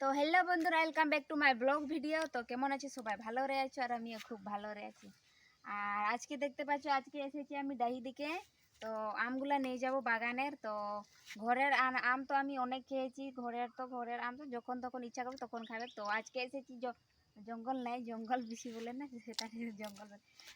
তো হ্যালো বন্ধুরা welcome back to my blog video তো কেমন আছে? সবাই ভালো রয়েছে আর আমিও খুব ভালো রয়েছি আর আজকে দেখতে পাচ্ছ, আজকে এসেছি আমি ডাহি দিকে তো আমগুলা নিয়ে যাব বাগানের। তো ঘরের আম- তো আমি অনেক খেয়েছি, ঘরের তো ঘরের আম তো, যখন তখন ইচ্ছা করবে তখন খাবে। তো আজকে এসেছি জঙ্গল নাই, জঙ্গল বেশি বলে না, সেটা জঙ্গল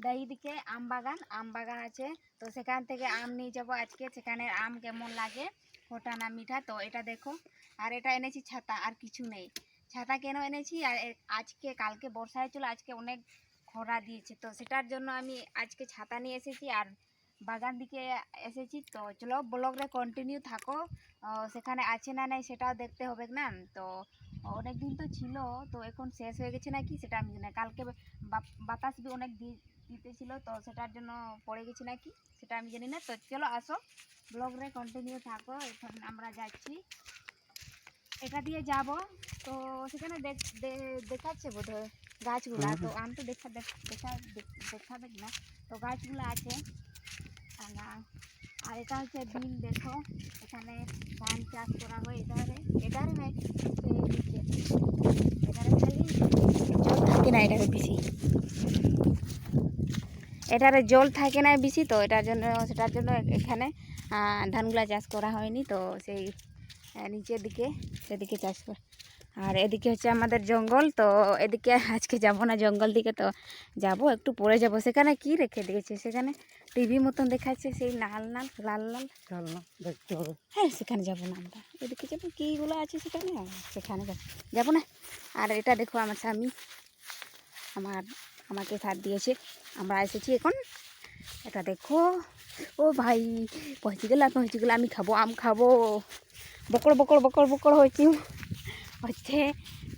ডাহি দিকে আম বাগান আম বাগান আছে। তো সেখান থেকে আম নিয়ে যাব আজকে সেখানে আম কেমন লাগে, খোটা না মিঠা, তো এটা দেখো। আর এটা এনেছি ছাতা, আর কিছু নেই। ছাতা কেন এনেছি? আর আজকে, কালকে বর্ষা হয়েছিল, আজকে অনেক খরা দিয়েছে। তো সেটার জন্য আমি আজকে ছাতা নিয়ে এসেছি, আর বাগান দিকে এসেছি। তো চলো ব্লগরে কন্টিনিউ থাকো। সেখানে আছে না নাই সেটাও দেখতে হবে না? তো অনেক দিন তো ছিল, তো এখন শেষ হয়ে গেছে নাকি সেটা আমি জানি কালকে বাতাস বি অনেক দি- দিতেছিল, তো সেটার জন্য পড়ে গেছে নাকি সেটা আমি জানি না। তো চলো, আসো। ব্লগরে কন্টিনিউ থাকো, এখন আমরা যাচ্ছি। এটা দিয়ে যাব। তো সেখানে দেখ- দেখাচ্ছে বোধ হয় গাছগুলা। তো আম তো দেখা, দেখ- দেখা, দেখ- দেখাবে না। তো গাছগুলো আছে। আর এটা হচ্ছে বিল দেখো। এখানে ধান চাষ করা হয় এটারে এটারে নাই জল থাকে না বেশি। এটারে জল থাকে না বেশি, তো এটার জন্য, সেটার জন্য এখানে ধানগুলা চাষ করা হয়নি। তো সেই নিচের দিকে সেদিকে চাষ কর। আর এদিকে হচ্ছে আমাদের জঙ্গল তো এদিকে আজকে যাব না জঙ্গল দিকে তো যাব একটু পরে যাব। সেখানে কি রেখে দিয়েছে? সেখানে টিভি মতন দেখাচ্ছে সেই লাল লাল লাল লাল। দেখতে হবে। হ্যাঁ সেখানে যাব না আমরা। এদিকে যাব কীগুলো আছে সেখানে? সেখানে যাব। যাব না? আর এটা দেখো আমার স্বামী আমার আমাকে সাথ দিয়েছে। আমরা এসেছি এখন। এটা দেখো। ও ভাই পৌঁছে গেলাম পৌঁছে গেলাম আমি খাব আম খাব। বকড় বকড় বকড় বকড় হয়েছি। হচ্ছে,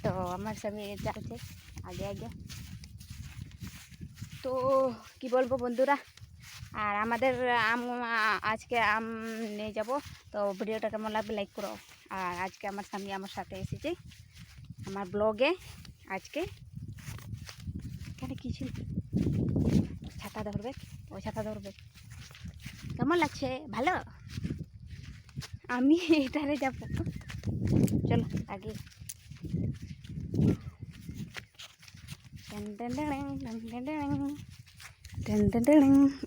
তো আমার স্বামী যাচ্ছে। আগে আগে। তো কি বলব বন্ধুরা? আর আমাদের আম, আজকে আম নিয়ে যাব। তো ভিডিওটা কেমন লাগবে লাইক করো। আর আজকে আমার স্বামী আমার সাথে এসেছে আমার ব্লগে আজকে। এখানে কিছু ছাতা ধরবে ও ছাতা ধরবে। কেমন লাগছে? ভালো? আমি এটারে যাব। চলো আগে।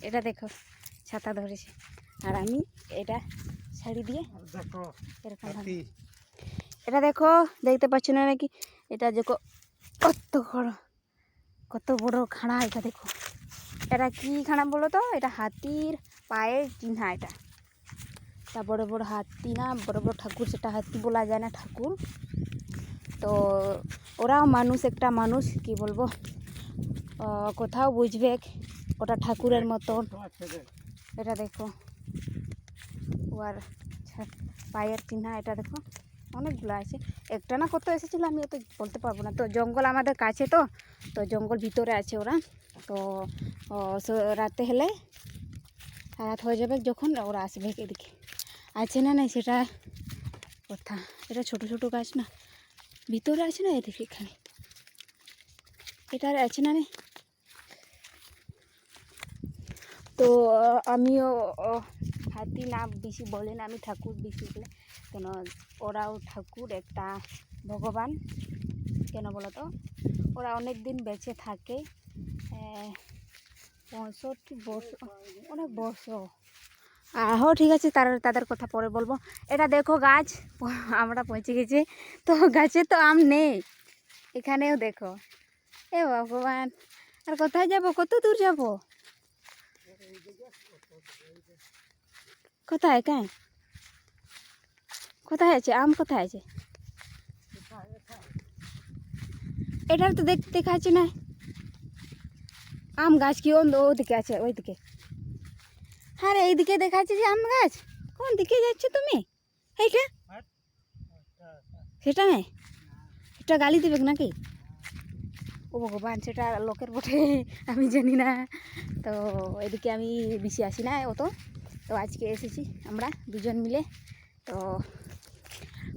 এটা দেখো ছাতা ধরেছে। আর আমি এটা শাড়ি দিয়ে এটা দেখো দেখতে পাচ্ছ না নাকি? এটা দেখো কত বড় কত বড় খাড়া এটা দেখো। এটা কি খাড়া বলো তো? এটা হাতির পায়ের চিহ্না এটা। তা বড় বড় হাতি না, বড় বড় ঠাকুর সেটা হাতি বলা যায় না ঠাকুর। তো ওরাও মানুষ, একটা মানুষ, কি বলব? কোথাও বুঝবে ওটা ঠাকুরের মতন। তো এটা দেখো। ছা- পায়ের চিহ্না এটা দেখো। অনেকগুলো আছে। একটা না কত এসেছিল আমি অত বলতে পারব না। তো জঙ্গল আমাদের কাছে তো তো জঙ্গল ভিতরে আছে ওরা। তো রাতে হলে রাত হয়ে যাবে যখন ওরা আসবে এদিকে। আছে না নাই সেটা কথা। এটা ছোট ছোট গাছ না। ভিতরে আছে না এদিকে এখানে? এটা আর আছে না নেই? তো আমিও হাতি না বেশি বলে না আমি ঠাকুর বেশি বলে। কেন ওরাও ঠাকুর একটা ভগবান। কেন বলো তো? ওরা অনেক দিন বেঁচে থাকে। পঁয়ষট্টি বর্ষ অনেক আহ, হো ঠিক আছে, তার তাদের কথা পরে বলব। এটা দেখো গাছ, আমরা পৌঁছে গেছি। তো গাছে তো আম নেই, এখানেও দেখো। এ ভগবান, আর কোথায় যাব? কত দূর যাব? কোথায় কায় কোথায় আছে? আম কোথায় আছে? এটার তো দেখ দেখা যাচ্ছে না। আম গাছ কি ওদিকে আছে, ওইদিকে। হ্যাঁ রে এইদিকে দেখা যাচ্ছে যে আম গাছ। কোন দিকে যাচ্ছ তুমি? এইটা? সেটা নেই? এটা গালি দেবে নাকি? ও ভগবান, সেটা লোকের বটে, আমি জানি না। তো এদিকে আমি বেশি আসি না, অত। তো আজকে এসেছি আমরা দুজন মিলে। তো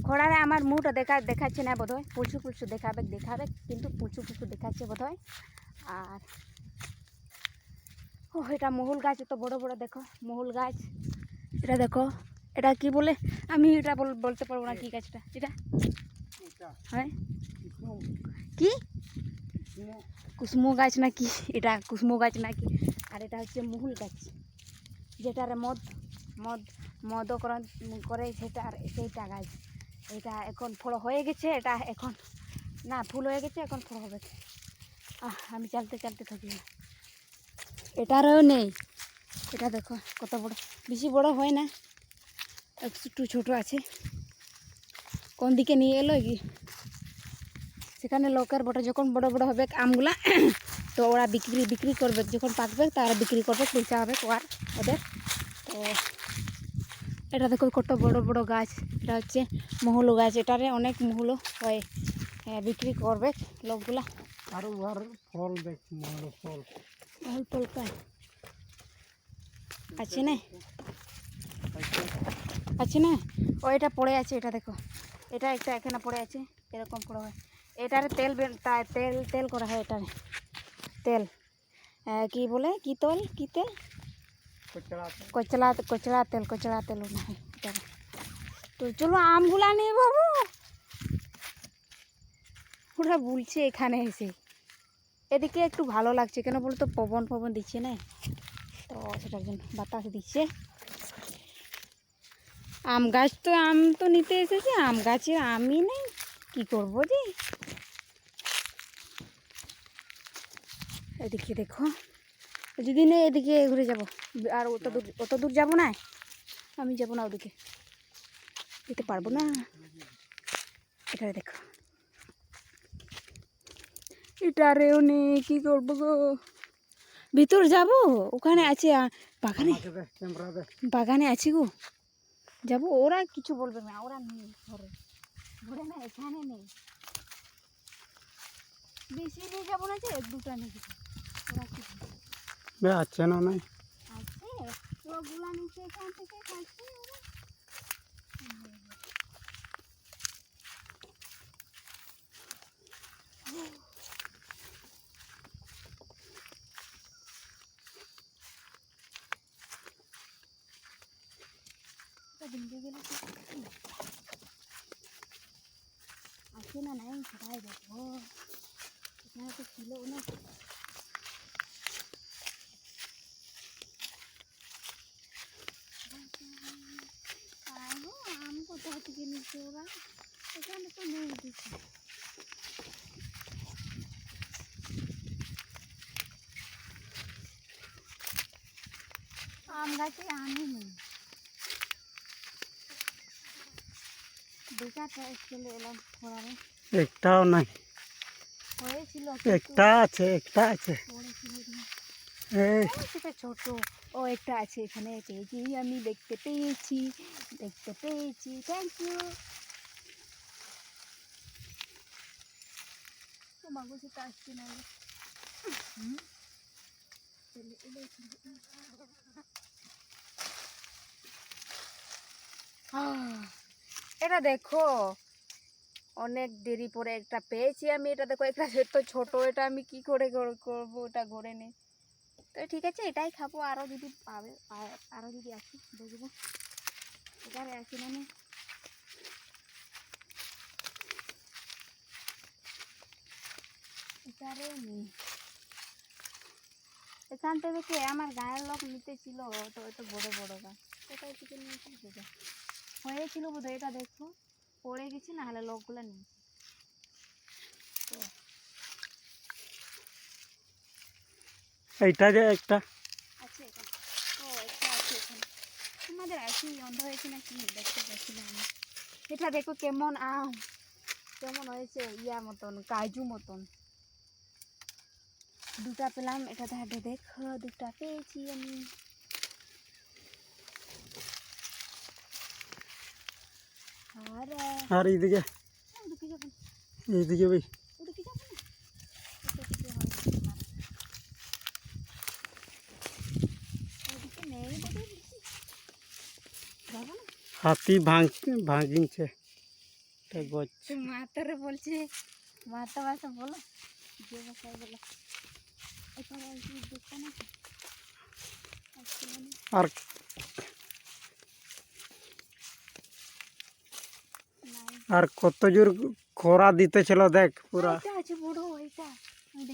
খোড়ারে আমার মুখটা দেখা, দেখাচ্ছে না বোধহয়। পুলসু পুলসু দেখাবে দেখাবে, কিন্তু পুলসু পুলসু দেখাচ্ছে বোধহয়। আর ও এটা মহুল গাছ এত বড় বড় দেখো মহুল গাছ। এটা দেখো এটা কি বলে? আমি এটা বল- বলতে পারব না কি গাছটা। এটা? হয়? কি? কুসমো। গাছ নাকি? এটা কুসমো গাছ নাকি? আর এটা হচ্ছে মুহুল গাছ। যেটারে মদ মদ মদকরণ করে সেটা আর সেইটা গাছ। এটা এখন ফল হয়ে গেছে এটা এখন না ফুল হয়ে গেছে এখন ফল হবে। আহ আমি চালতে চালতে থাকি না। এটারও নেই। এটা দেখো কত বড়। বেশি বড় হয় না। একটু ছোট আছে। কোন দিকে নিয়ে এলো কি? সেখানে লোকের বটে। যখন বড় বড় হবে আমগুলা তো ওরা বিক্রি বিক্রি করবে। যখন পাকবে তারা বিক্রি করবে পয়সা হবে ওর ওদের। তো এটা দেখো কত বড় বড় গাছ। এটা হচ্ছে মহুলো গাছ। এটারে অনেক মহুলো হয়। হ্যাঁ, বিক্রি করবে লোকগুলা। আর ফল দেখ ফল। মহুল পলকা আছে না? আছে না? ও এটা পড়ে আছে এটা দেখো। এটা একটা এখানে পড়ে আছে এরকম পড়ে হয়। এটারে তেল তেল তেল করা হয় এটারে। তেল। কি বলে? কি তেল? কি তেল? কচলা কচড়া তেল কচড়া তেল হয় এটারে তো চলো আমগুলা নিয়ে বাবু ওরা বলছে এখানে এসে। এদিকে একটু ভালো লাগছে। কেন বলতো? পবন পবন দিচ্ছে না? তো সেটার জন্য বাতাস দিচ্ছে। আম গাছ তো, আম তো নিতে এসেছে। আম গাছের আমই নেই। কি করব যে? এদিকে দেখো। যদি নেই, এদিকে ঘুরে যাব। আর অত দূর অত দূর যাব না। আমি যাব না ওদিকে। যেতে পারব না। এটা দেখো। এটারেও নেই কি করব গো? ভিতর যাব? ওখানে আছে বাগানে। বাগানে আছি গো। যাব ওরা কিছু বলবে না ওরা নেই ঘরে। ঘরে না এখানে নেই। বেশি নিয়ে যাব না যে এক দুটা নিয়ে যাব ওরা কি বলবে? আছে না নাই। আছে? ওগুলা নিচে এখান থেকে খাচ্ছে ওরা দিনকে গেলে আছে না নাই সেটাই দেখো এখানে তো ছিল না আরও আম কোথা থেকে নিচ্ছে ওরা এখানে তো নেই। কিছু আম গাছে আমই নেই বেকারটা চলে এলাম ঘোরারে একটাও নাই হয়েছিল একটা আছে একটা আছে। পড়েছিল এই সেটা ছোট। ও, একটা আছে এখানে। পেয়েছি আমি দেখতে পেয়েছি। দেখতে পেয়েছি। থ্যাংক ইউ না এটা দেখো, অনেক দেরি পরে একটা পেয়েছি আমি, এটা দেখো একটা তো ছোট, এটা আমি কি করে করব এটা ঘরে নেই তো ঠিক আছে, এটাই খাব আরও যদি পাবে আরও যদি আসি, দেখব। মানে এখান থেকে কি আমার গায়ের লোক নিতে ছিল? তো এত বড় বড় গাছ। হয়েছিল বোধ এটা দেখো। পড়ে গেছি না হলে লোকগুলো নিয়েছি তো এইটা যে একটা আছে এখানে ও একটা আছে এখানে তোমাদের আছে অন্ধ হয়েছে না কি দেখতে পাচ্ছি না। আমি এটা দেখো কেমন আম। কেমন হয়েছে ইয়া মতন কাজু মতন। দুটা পেলাম এটা হাতে দেখো দুটা পেয়েছি আমি। আর আর এইদিকে এইদিকে ভাই ওদিকে যাব না। ওদিকে হবে না। ওদিকে নেই বোধহয় বেশি। যাব না হাতি ভাঙ ভাঙিনছে এটা গছ। বলছে মাতা ভাষা বলো। যে ভাষায় বলো। আর আর কত জোর খরা দিতেছিল দেখ পুরা। আছে বড় আমি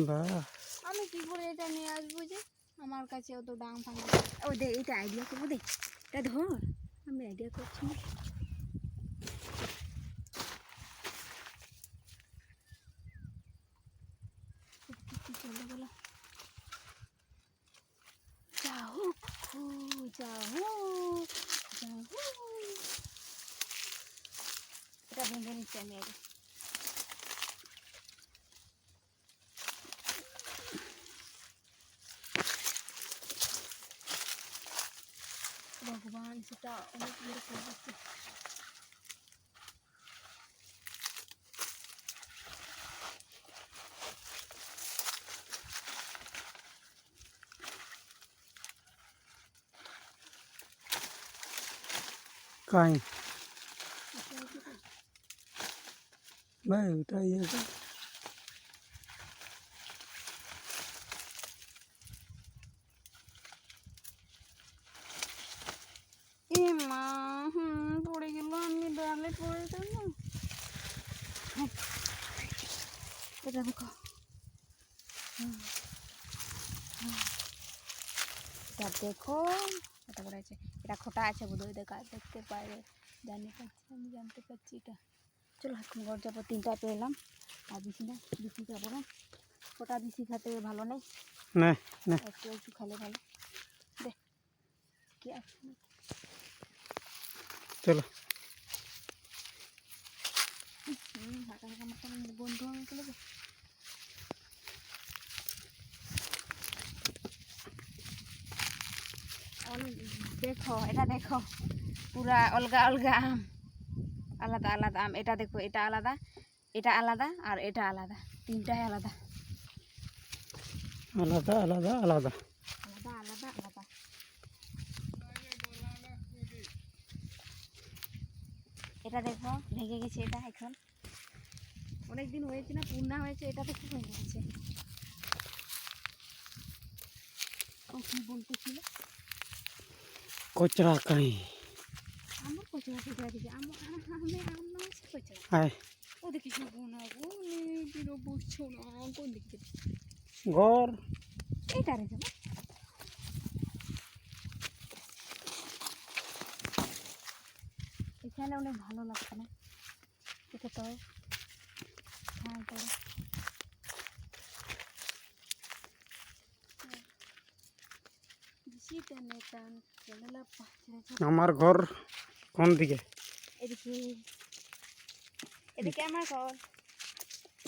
বাহ। আমি কি করে এটা নিয়ে আসব আমার কাছে অত ডাং ফাং ও, দে এটা আইডিয়া করব, দে। এটা ধর, আমি আইডিয়া করছি। এটা ভেঙে নিচ্ছি আমি আগে। ভগবান সেটা অনেক বড় করে দিচ্ছে কাই ভাই ওটা ইয়ে কর। এ মা হুম পড়ে গেল আমি ডালে পড়ে গেল এটা দেখো হুম, হুম। এটা দেখো এটা করে আছে এটা খোটা আছে বোধহয় দেখা দেখতে পারে। জানি পাচ্ছি আমি জানতে পারছি এটা। চলো এখন ঘর যাব তিনটা পেলাম আর বেশি না বেশি যাব না। খোটা বেশি খেতে ভালো নেই। না না। একটু একটু খেলে ভালো। দে কি আছে চলো। হুম হাঁটা হাঁটা বন্ধু আমি চলে যাব। দেখো এটা দেখো। পুরা অলগা অলগা আম। আলাদা আলাদা আম। এটা দেখো এটা আলাদা এটা আলাদা আর এটা আলাদা। তিনটাই আলাদা। আলাদা আলাদা আলাদা। আলাদা আলাদা আলাদা। এটা দেখো ভেঙে গেছে এটা এখন। অনেক দিন হয়েছে না পূর্ণা হয়েছে এটা তো খুব ভেঙে গেছে। ও কি বলতেছিল? কচরা কাই ঘর এখানে অনেক ভালো লাগছে না এটা তো হ্যাঁ তো বেশি টানে টান চলে পাচ্ছে আমার ঘর কোন দিকে? এদিকে। এদিকে আমার ঘর।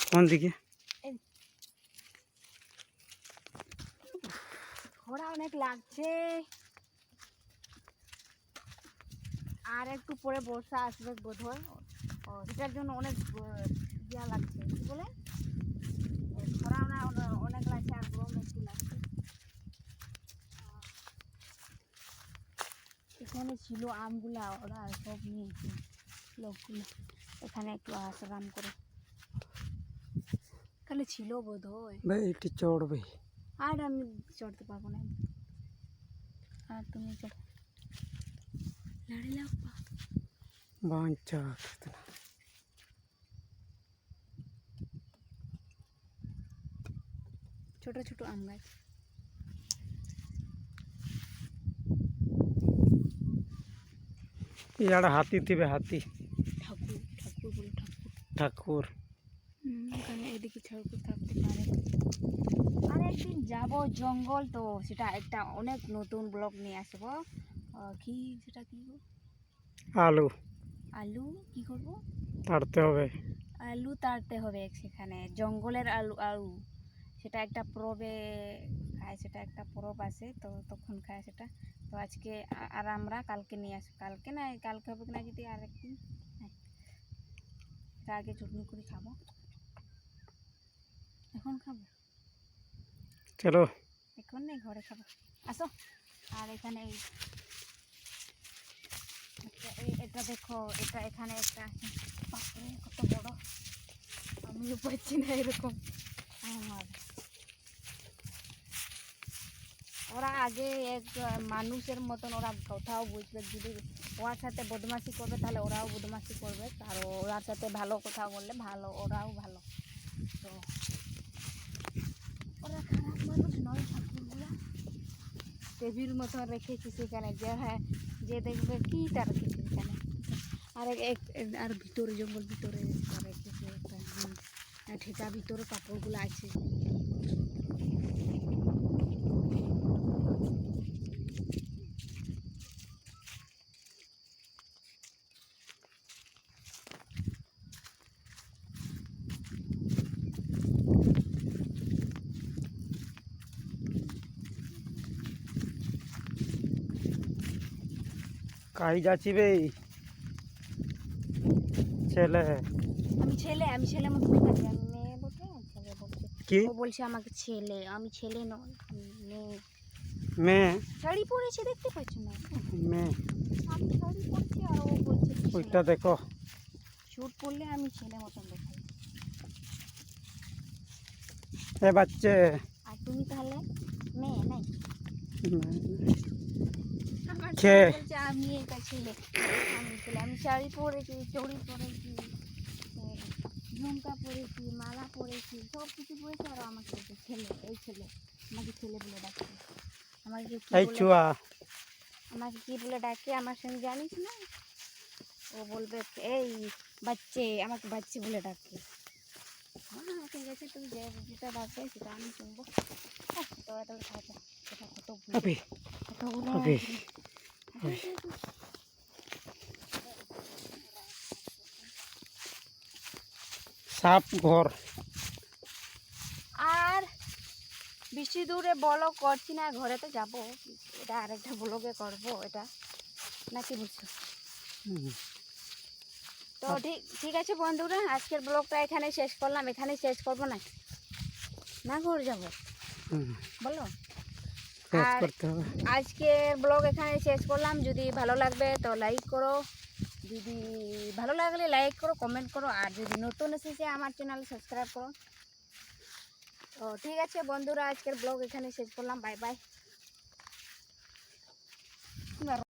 কোন দিকে? খরা অনেক লাগছে। আর একটু পরে বর্ষা আসবে বোধ হয় ও সেটার জন্য অনেক ইয়া লাগছে। কি বলে? খরা অনেক অনেক লাগছে আর গরম একটু লাগছে। এখানে ছিল আমগুলা ওরা সব নিয়েছে লোকগুলো। এখানে একটু আশ্রাম করে। এখানে ছিল বোধ হয় ভাই একটু চড়বে আর আমি চড়তে পারব না। আর তুমি চড়। লাড়ি লাফা বাঞ্চা ছোট ছোট আম গাছ। ইয়ার হাতি থিবে হাতি। ঠাকুর ঠাকুর বলে ঠাকুর। এখানে এদিকে ঠাকুর থাকতে পারে। আর একদিন যাব জঙ্গল তো সেটা একটা অনেক নতুন ব্লগ নিয়ে আসব। কি সেটা কি? আলু। আলু? কি করব? পারতে হবে। আলু তাড়তে হবে সেখানে। জঙ্গলের আলু আলু। সেটা একটা পরবে খায় সেটা একটা পরব আছে তো তখন খায় সেটা। তো আজকে আর আমরা কালকে নিয়ে আসব। কালকে না কালকে হবে কি না যদি আর একদিন হ্যাঁ আগে চটনি করে খাব। এখন খাব? চলো। এখন নেই ঘরে খাব। আসো। আর এখানে এই এটা দেখো এটা এখানে একটা আছে। কত বড়। আমিও পাচ্ছি না এরকম। আমার। ওরা আগে এক মানুষের মতন ওরা কথাও বুঝবে। যদি ওর সাথে বদমাশি করবে, তাহলে ওরাও বদমাশি করবে। আর ওরার সাথে ভালো কথা বললে ভালো, ওরাও ভালো। তো ওরা খারাপ মানুষ নয় ঠাকুরগুলা টেবিল মতো রেখেছি সেখানে যে হ্যাঁ যে দেখবে কি তার কিছু এখানে আর এক- আর ভিতরে জঙ্গল ভিতরে রেখেছি একটা ঠেকা ভিতরে কাপড়গুলো আছে। কাই যাচ্ছি বে ছেলে। আমি ছেলে আমি ছেলে মতো দেখাচ্ছি আমি মেয়ে বলতে ছেলে বলছে। কি? ও বলছে আমাকে ছেলে আমি ছেলে নয় মেয়ে। মেয়ে? শাড়ি পরেছে দেখতে পাচ্ছ না? মেয়ে। আমি শাড়ি পরছি আর ও বলছে ওইটা দেখো। স্যুট পরলে আমি ছেলে মতন দেখাই। এ বাচ্চে। আর তুমি তাহলে মেয়ে নাই কে? আমি এটা ছেলে আমি শাড়ি পরেছি চড়ি পরেছি ঝুমকা পরেছি মালা পরেছি সব কিছু পরেছি আর আমাকে ছেলে এই ছেলে আমাকে ছেলে বলে ডাকে আমাকে এই চুয়া আমাকে কি বলে ডাকে আমার সঙ্গে জানিস না ও বলবে এই বাচ্চে আমাকে বাচ্চে বলে ডাকে হ্যাঁ ঠিক আছে তুমি যে যেটা ডাকবে সেটা আমি শুনব আহ, তো এত খাওয়া কতগুলো আবে। সাপ ঘর। আর বেশি দূরে ব্লগ করছি না ঘরে তো যাব। এটা আরেকটা ব্লগে করব এটা। নাকি বুঝছ। তো ঠিক ঠিক আছে বন্ধুরা আজকের ব্লগটা এখানে শেষ করলাম। এখানে শেষ করব না না ঘর যাব? বলো। শেষ আর- করতে হবে। আজকের ব্লগ এখানে শেষ করলাম। যদি ভালো লাগবে তো লাইক করো। যদি ভালো লাগলে লাইক করো কমেন্ট করো। আর যদি নতুন এসেছে আমার চ্যানেল সাবস্ক্রাইব করো। তো ঠিক আছে বন্ধুরা আজকের ব্লগ এখানে শেষ করলাম। Bye bye